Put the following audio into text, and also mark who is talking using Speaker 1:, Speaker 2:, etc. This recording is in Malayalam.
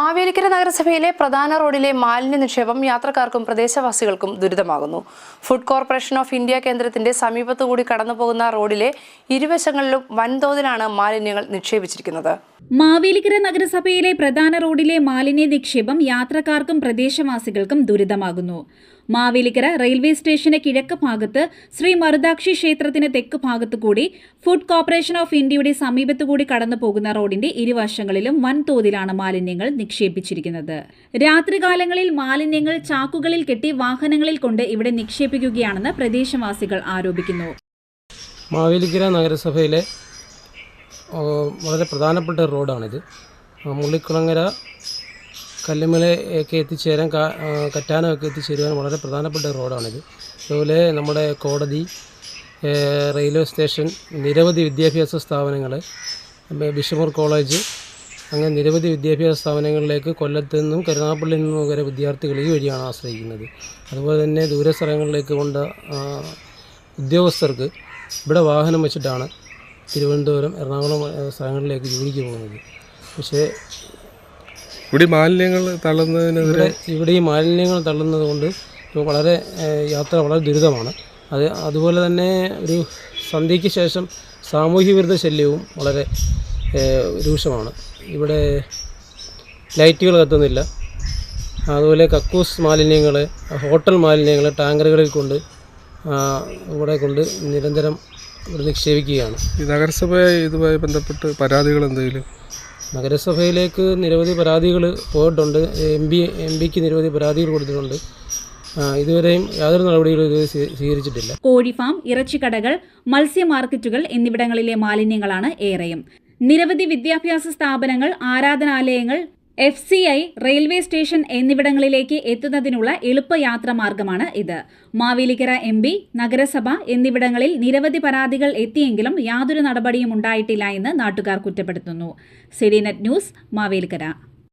Speaker 1: മാവേലിക്കര നഗരസഭയിലെ പ്രധാന റോഡിലെ മാലിന്യ നിക്ഷേപം യാത്രക്കാർക്കും പ്രദേശവാസികൾക്കും ദുരിതമാകുന്നു. ഫുഡ് കോർപ്പറേഷൻ ഓഫ് ഇന്ത്യ കേന്ദ്രത്തിന്റെ സമീപത്തുകൂടി കടന്നുപോകുന്ന റോഡിലെ ഇരുവശങ്ങളിലും വൻതോതിലാണ് മാലിന്യങ്ങൾ നിക്ഷേപിച്ചിരിക്കുന്നത്.
Speaker 2: മാവേലിക്കര നഗരസഭയിലെ പ്രധാന റോഡിലെ മാലിന്യ നിക്ഷേപം യാത്രക്കാർക്കും പ്രദേശവാസികൾക്കും ദുരിതമാകുന്നു. മാവേലിക്കര റെയിൽവേ സ്റ്റേഷന് കിഴക്ക് ഭാഗത്ത് ശ്രീ മരുദാക്ഷി ക്ഷേത്രത്തിന് തെക്ക് ഭാഗത്തു കൂടി ഫുഡ് കോർപ്പറേഷൻ ഓഫ് ഇന്ത്യയുടെ സമീപത്തുകൂടി കടന്നു പോകുന്ന റോഡിന്റെ ഇരുവശങ്ങളിലും വൻതോതിലാണ് മാലിന്യങ്ങൾ നിക്ഷേപിച്ചിരിക്കുന്നത്. രാത്രികാലങ്ങളിൽ മാലിന്യങ്ങൾ ചാക്കുകളിൽ കെട്ടി വാഹനങ്ങളിൽ കൊണ്ട് ഇവിടെ നിക്ഷേപിക്കുകയാണെന്ന് പ്രദേശവാസികൾ ആരോപിക്കുന്നു.
Speaker 3: മാവേലിക്കര നഗരസഭയിലെ വളരെ പ്രധാനപ്പെട്ട റോഡാണിത്. മുള്ളിക്കുളങ്ങര കല്ലുമലയൊക്കെ എത്തിച്ചേരാൻ കറ്റാനമൊക്കെ എത്തിച്ചേരുവാൻ വളരെ പ്രധാനപ്പെട്ട റോഡാണിത്. അതുപോലെ നമ്മുടെ കോടതി റെയിൽവേ സ്റ്റേഷൻ നിരവധി വിദ്യാഭ്യാസ സ്ഥാപനങ്ങൾ ബിഷമൂർ കോളേജ് അങ്ങനെ നിരവധി വിദ്യാഭ്യാസ സ്ഥാപനങ്ങളിലേക്ക് കൊല്ലത്തു നിന്നും കരുനാഗപ്പള്ളിയിൽ നിന്നും വരെ വിദ്യാർത്ഥികൾ ഈ വഴിയാണ് ആശ്രയിക്കുന്നത്. അതുപോലെ തന്നെ ദൂര സ്ഥലങ്ങളിലേക്ക് കൊണ്ട് ഉദ്യോഗസ്ഥർക്ക് ഇവിടെ വാഹനം വെച്ചിട്ടാണ് തിരുവനന്തപുരം എറണാകുളം സ്ഥലങ്ങളിലേക്ക് ജോലിക്ക് പോകുന്നത്. പക്ഷേ
Speaker 4: ഇവിടെ മാലിന്യങ്ങൾ തള്ളുന്നതിനെതിരെ
Speaker 3: ഇവിടെ ഈ മാലിന്യങ്ങൾ തള്ളുന്നത് കൊണ്ട് വളരെ യാത്ര വളരെ ദുരിതമാണ്. അത് അതുപോലെ തന്നെ ഒരു സന്ധ്യയ്ക്ക് ശേഷം സാമൂഹ്യ വിരുദ്ധ ശല്യവും വളരെ രൂക്ഷമാണ്. ഇവിടെ ലൈറ്റുകൾ കത്തുന്നില്ല. അതുപോലെ കക്കൂസ് മാലിന്യങ്ങൾ ഹോട്ടൽ മാലിന്യങ്ങൾ ടാങ്കറുകളിൽ കൊണ്ട് ഇവിടെ കൊണ്ട് നിരന്തരം ഇവിടെ നിക്ഷേപിക്കുകയാണ്
Speaker 4: ഈ നഗരസഭ ഇതുമായി ബന്ധപ്പെട്ട് പരാതികൾ എന്തെങ്കിലും?
Speaker 3: നഗരസഭയിലേക്ക് നിരവധി പരാതികൾ പോയിട്ടുണ്ട്. എം പി എം പിക്ക് നിരവധി പരാതികൾ കൊടുത്തിട്ടുണ്ട്. ഇതുവരെയും യാതൊരു നടപടികളും സ്വീകരിച്ചിട്ടില്ല.
Speaker 2: കോഴിഫാം ഇറച്ചിക്കടകൾ മത്സ്യ മാർക്കറ്റുകൾ എന്നിവിടങ്ങളിലെ മാലിന്യങ്ങളാണ് ഏറെയും. നിരവധി വിദ്യാഭ്യാസ സ്ഥാപനങ്ങൾ ആരാധനാലയങ്ങൾ F C I railway station എന്നിവിടങ്ങളിലേക്ക് എത്തുന്നതിനുള്ള എളുപ്പയാത്ര മാർഗമാണ് ഇത്. മാവേലിക്കര എം പി നഗരസഭ എന്നിവിടങ്ങളിൽ നിരവധി പരാതികൾ എത്തിയെങ്കിലും യാതൊരു നടപടിയും ഉണ്ടായിട്ടില്ല എന്ന് നാട്ടുകാർ കുറ്റപ്പെടുത്തുന്നു. CD news Mavelikkara.